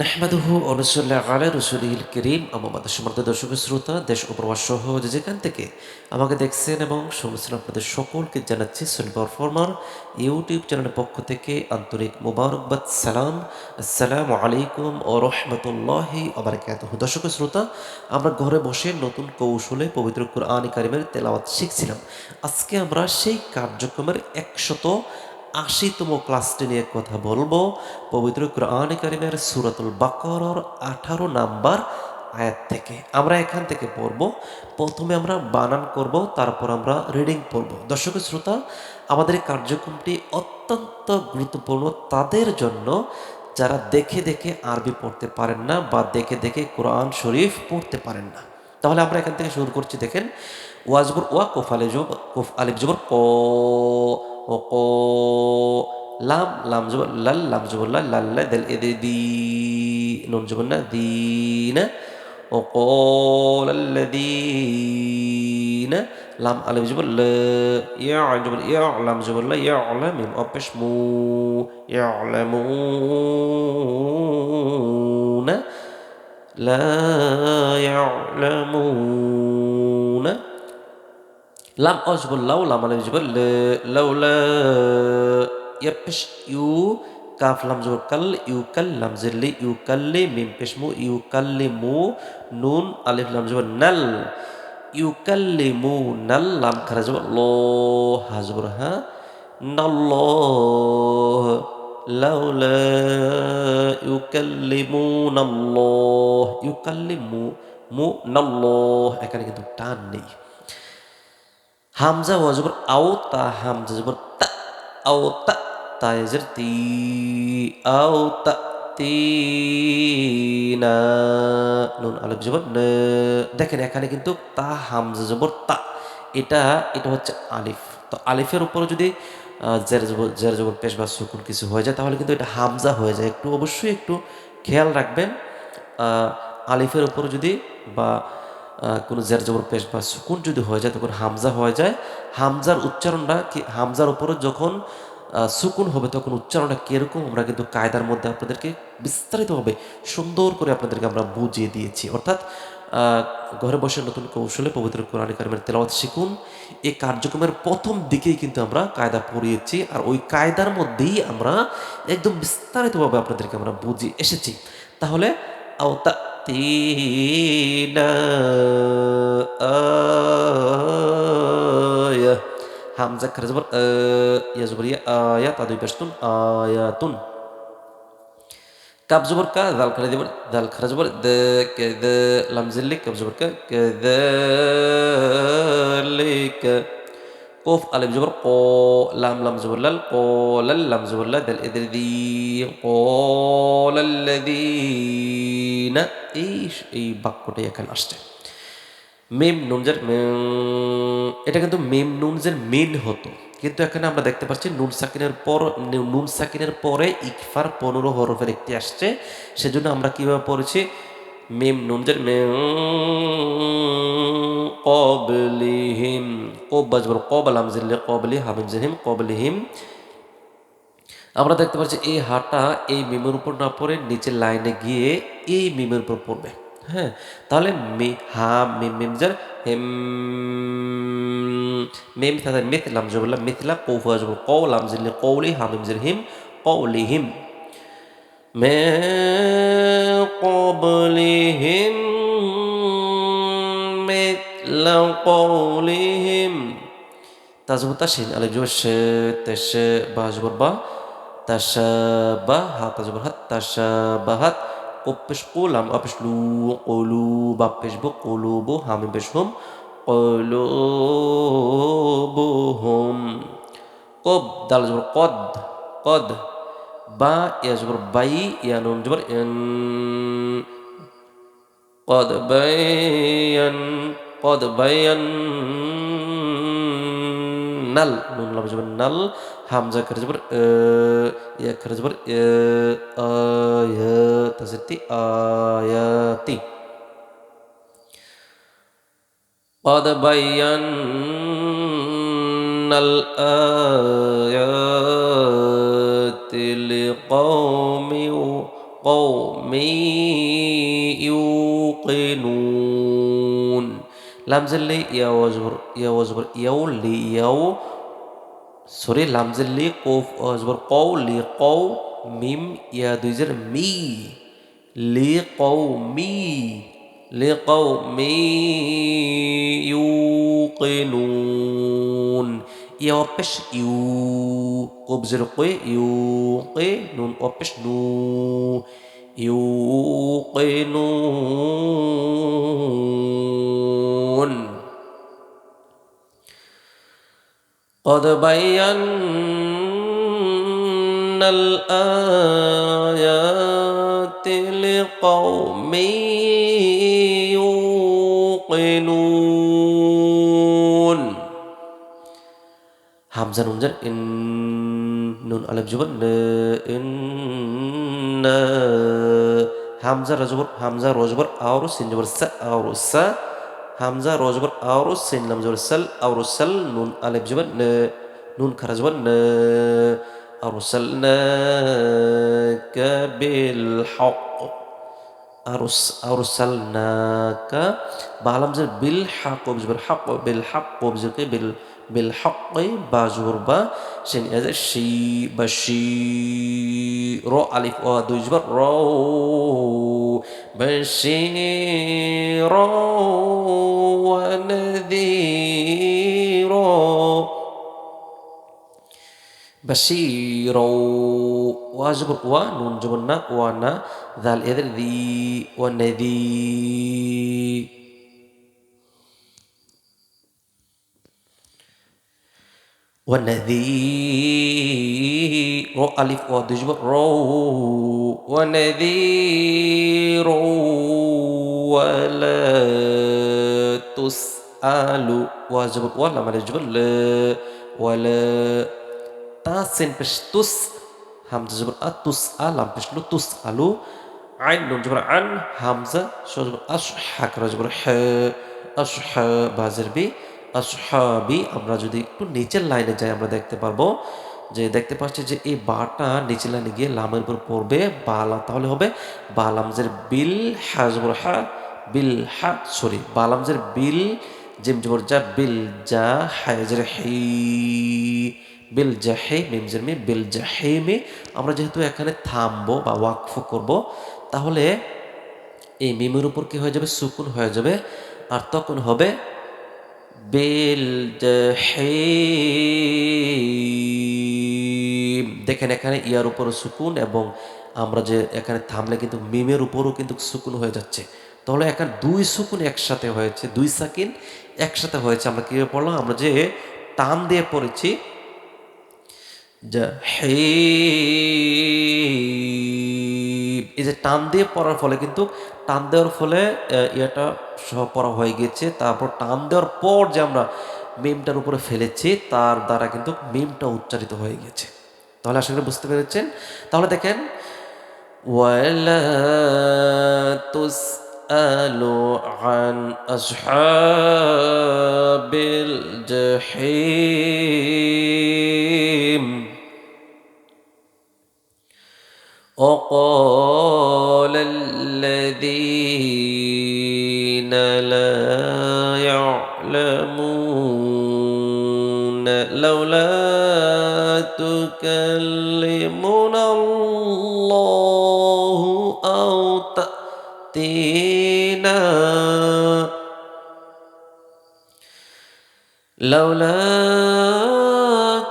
নাহমাদুহু অনুসল্লাহ আলা রসুলিল করিম। আমাদের সমর্থ দর্শক শ্রোতা, দেশ ও প্রবাস সহ যেখান থেকে আমাকে দেখছেন এবং শুনছেন, আপনাদের সকলকে জানাচ্ছি সুন পারফর্মার ইউটিউব চ্যানেলের পক্ষ থেকে আন্তরিক মুবারকবাদ, সালাম। আসসালামু আলাইকুম ও রহমতুল্লাহি আবরকাত দর্শক শ্রোতা, আমরা ঘরে বসে নতুন কৌশলে পবিত্র কুরআন কারিমের তেলাওয়াত শিখছিলাম। আজকে আমরা সেই কার্যক্রমের একশত আশিতম ক্লাসটি নিয়ে কথা বলব। পবিত্র কোরআন কারিমের সুরাতুল বাকরর আঠারো নাম্বার আয়াত থেকে। আমরা এখান থেকে পড়ব। প্রথমে আমরা বানান করব, তারপর আমরা রিডিং পড়ব। দর্শক শ্রোতা, আমাদের কার্যক্রমটি অত্যন্ত গুরুত্বপূর্ণ। তাদের জন্য যারা দেখে দেখে আরবি পড়তে পারেন না বা দেখে দেখে কোরআন শরীফ পড়তে পারেন না। তাহলে আমরা এখান থেকে শুরু করছি, দেখেন। ওয়াজবর ওয়া কোফ আলিফ জবর, কোফ আলিফ জবর ক। وقو. لام لام زبر لل لام زبر لل لل دل إذ دي نون زبرنا دين وقال الذين لام ألف زبر ل. يعجب يعلم زبر ل يعلم ميم أبش مو. يعلمون. لا يعلمون. লাম অজবর লাউ লাম আলিফ জবর, ল লাউলা ইয়াপেশ ইউ, কাফ, লাম, জবর, কাল, ইউ, কাল, লাম জিল্লি ইউ কাল্লি মিম, পেশ, মু, ইউ কাল্লি মু, নুন, আলিফ, লাম, জবর, নাল, ইউ কাল্লি মু, নাল, লাম, খারা, জবর, ল, হা, জবর, হা নাল্লাহ লাউলা ইউকাল্লিমুনাল্লাহ ইউকাল্লিমু মু নাল্লাহ এখানে কিন্তু টান নেই। হামজা ওয়াজবর আও তা হামজা জবর তা আও তা তাইজের তি আও তা তিনা নুন আলিফ দেখেন, এখানে কিন্তু তা হামজা জবর তা এটা এটা হচ্ছে আলিফ। তো আলিফের উপরে যদি জের জবর পেশ বা সুকুন কিছু হয়ে যায়, তাহলে কিন্তু এটা হামজা হয়ে যায়। একটু অবশ্যই একটু খেয়াল রাখবেন। আলিফের উপর যদি বা কোনো জের জবর পেশ বা সুকুন যদি হয়ে যায়, তখন হামজা হয়ে যায়। হামজার উচ্চারণটা কি, হামজার উপরে যখন সুকুন হবে, তখন উচ্চারণটা কীরকম, আমরা কিন্তু কায়দার মধ্যে আপনাদেরকে বিস্তারিতভাবে সুন্দর করে আপনাদেরকে আমরা বুঝিয়ে দিয়েছি। অর্থাৎ ঘরে বসে নতুন কৌশলে পবিত্র কোরআন কারিমের তেলাওয়াত শিখুন। এই কার্যক্রমের প্রথম দিকেই কিন্তু আমরা কায়দা পড়িয়েছি, আর ওই কায়দার মধ্যেই আমরা একদম বিস্তারিতভাবে আপনাদেরকে আমরা বুঝিয়ে এসেছি। তাহলে আওতা তিনা আয়া হামজা খারা জবর ইয়া জবর ইয়া আয়া তা দুই পেশ তুন আয়াতুন কাব জবর কা দাল খারা জবর দাল খারা জবর দ কোফ আলিফ জবর ক লাম লাম জবর লাল ক লাল লাম জবর লা দাল এদের দি ক লাল্লাযীনা এই এই বাক্যটাই এখানে আসছে মেম নুনজের এটা কিন্তু মেম নুনজের মেন হতো কিন্তু এখানে আমরা দেখতে পাচ্ছি নুন সাকিনের পর নুন সাকিনের পরে ইকফার পনেরো হরফের একটি আসছে সেজন্য আমরা কীভাবে পড়েছি মেম নুনজের মেম কবলিহিম কব বাজবর কব আলামজিল্লে কবলি হামিম জহিম কবলিহিম আমরা দেখতে পাচ্ছি এই হাটা এই মিমের উপর না পড়ে নিচের লাইনে গিয়ে এই মিমের উপর পড়বে হ্যাঁ তাহলে মি হা মিম মিমজার হেম মিম তাদের মিথলাম জবুল্লাহ মিথলা কৌফু আজবুল কৌলাম জিল্লি কৌলি হামিম জির হিম কৌলি হিম মে قبلهم مثل قولهم তাজবুর তাসিন আলিফ জবর শে তেশ বা জবর বা তাশাবাহ হাত জবর হাত তাশাবাহাত কোপেশ কোলাম অপেশ লু কলু বাপেশ বো কলুবু হামি পেশ হুম কলুবুহুম কব দাল জবর কদ কদ বা ইয়া জবর বাই ইয়া নুন জবর ইন قد بين قد بين নাল নুন লাম জবর নাল হামজা করে জবর ইয়া করে জবর আয়াতি আয়াতি قد بينا الآيات لقوم قوم يوقنون লামজেল্লি ইয়াও অজবর ইয়াও অজবর ইয়াও লি ইয়াও সরি লামজেল্লি কৌফ অজবর কৌ লি কৌ মিম, ইয়া দুইজের মি, লি কৌ মি, লি কৌ মি, ইউকিনুন, ইয়া অপেশ ইউ কবজের কই ইউ কে নুন অপেশ নু يوقنون. قد بينا الآيات لقوم يوقنون. همزة نون إن نون ألف جبل. إن হামজা রজবর হামজা রজবর আওর সিন জবর সা আওর সা হামজা রজবর আওর সিন লাম জবর সাল আওর সাল নুন আলিফ জবর ন নুন খারা জবর ন أرسلناك بالحق أرس أرسلناك بعلم زر بالحق وبجبر حق بالحق وبجر بال بالحق بازوربا سن هذا الشي بشي رو ألف واد يجبر رو. بشير. ونذير. بشير. واجبر ونون جبنا. وأنا. ذا الإذن ذي. والنذير ونذير ألف ودجبر رو. ونذير ولا تسأل وجبر ولا ما ولا تاسن بش تس همزة جبر أتس ألم بش لو تس ألو عين جبر عن همزة شو جبر أشحك رجبر ح أشح بازر بي. আসহাবি, আমরা যদি একটু নিচের লাইনে যাই, আমরা দেখতে পারব যে দেখতে পাচ্ছি যে এই বাটা নিচের লাইনে গিয়ে লামের উপর পড়বে, বালা তাহলে হবে বালামজের বিল হাজবর হা বিল হা, সরি, বালামজের বিল, জিম জবর যা, বিল যা, হাজর হি, বিল জাহে মিমজের মে, বিল জাহে মে, আমরা যেহেতু এখানে থামবো বা ওয়াকফ করব, তাহলে এই মিমের উপর কি হয়ে যাবে? সুকুন হয়ে যাবে, আর তখন হবে দেখেন এখানে ইয়ার উপর সুকুন এবং আমরা যে এখানে থামলে কিন্তু মিমের উপরও কিন্তু সুকুন হয়ে যাচ্ছে। তাহলে এখানে দুই সুকুন একসাথে হয়েছে, দুই সাকিন একসাথে হয়েছে। আমরা কীভাবে পড়লাম? আমরা যে টান দিয়ে পড়েছি এই যে টান দিয়ে পড়ার ফলে কিন্তু টান দেওয়ার ফলে ইয়েটা সহ পড়া হয়ে গেছে তারপর টান দেওয়ার পর যে আমরা মিমটার উপরে ফেলেছি তার দ্বারা কিন্তু মিমটা উচ্চারিত হয়ে গেছে তাহলে আশা করি বুঝতে পেরেছেন তাহলে দেখেন ولا تسأل عن أصحاب الجحيم وقال تكلمنا الله أو تأتينا لولا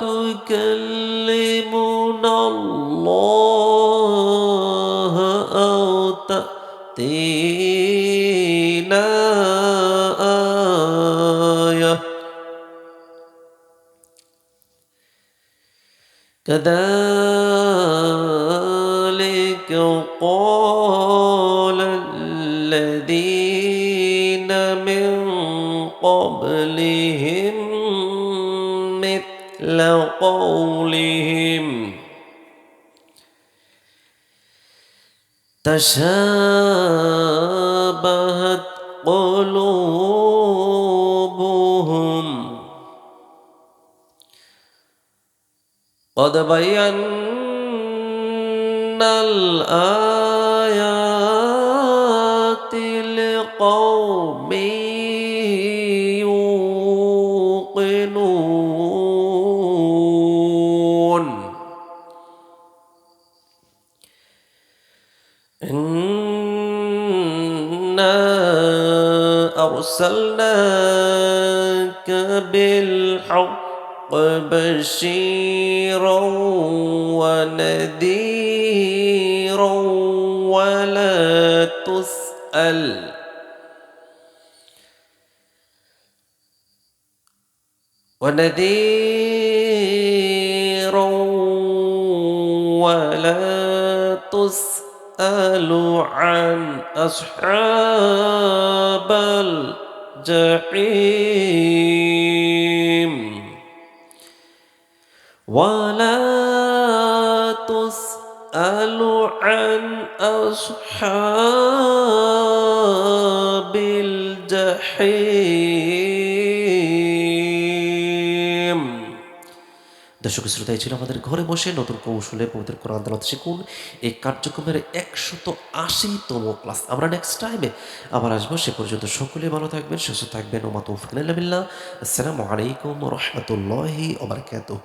تكلمنا الله أو تأتينا كذلك قال الذين من قبلهم مثل قولهم تشابهت قد بينا الآيات لقوم يوقنون. إنا أرسلناك بالحق بشيرا ونذيرا ولا تسأل. ونذيرا ولا تسأل عن أصحاب الجحيم. ولا تسأل عن أصحاب الجحيم দর্শক শ্রোতাই ছিল আমাদের ঘরে বসে নতুন কৌশলে পবিত্র কোরআন তালাত শিখুন এই কার্যক্রমের একশত আশিতম ক্লাস আমরা নেক্সট টাইমে আবার আসবো সে পর্যন্ত সকলে ভালো থাকবেন সুস্থ থাকবেন ওমা তৌফিক আসসালামু আলাইকুম রহমতুল্লাহি ওবরকাতুহ